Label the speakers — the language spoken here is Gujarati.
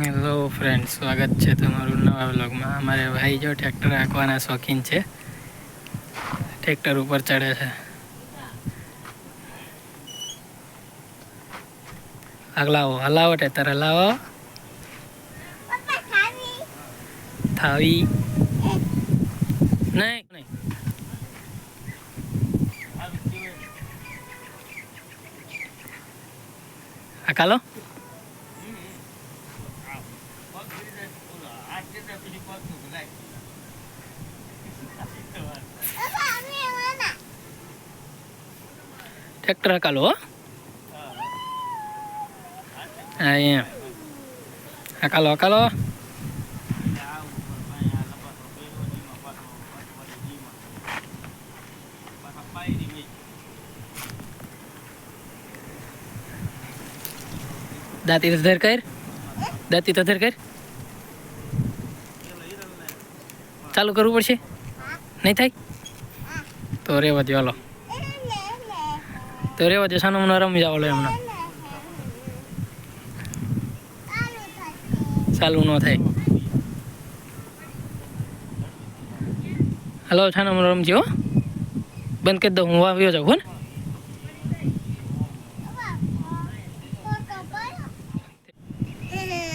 Speaker 1: ફ્રેન્ડ સ્વાગત છે તમારું નવા વ્લોગમાં અમારે ભાઈ જો ટ્રેક્ટર હાંકવાના શોખીન છે. ટ્રેક્ટર ઉપર ચડે છે. હલાવો હલાવો ટ્રેક્ટર હલાવો. થાવી. નહીં નહીં. હાકાલો ટ્રેક્ટર હકાલો હો હા એમ હકાલો હકાલો દાંતી તો ધર કર દાંતી તો ધર કર ચાલુ કરવું પડશે નહીં થાય તો રેવા દો હાલો તો રેવા દે, સાનો મને રમી જાવ એમને ચાલુ ન થાય. હલો છાનો મને રમજો હો. બંધ કરી દઉં, હું આવ્યો જાઉં ને. Yeah.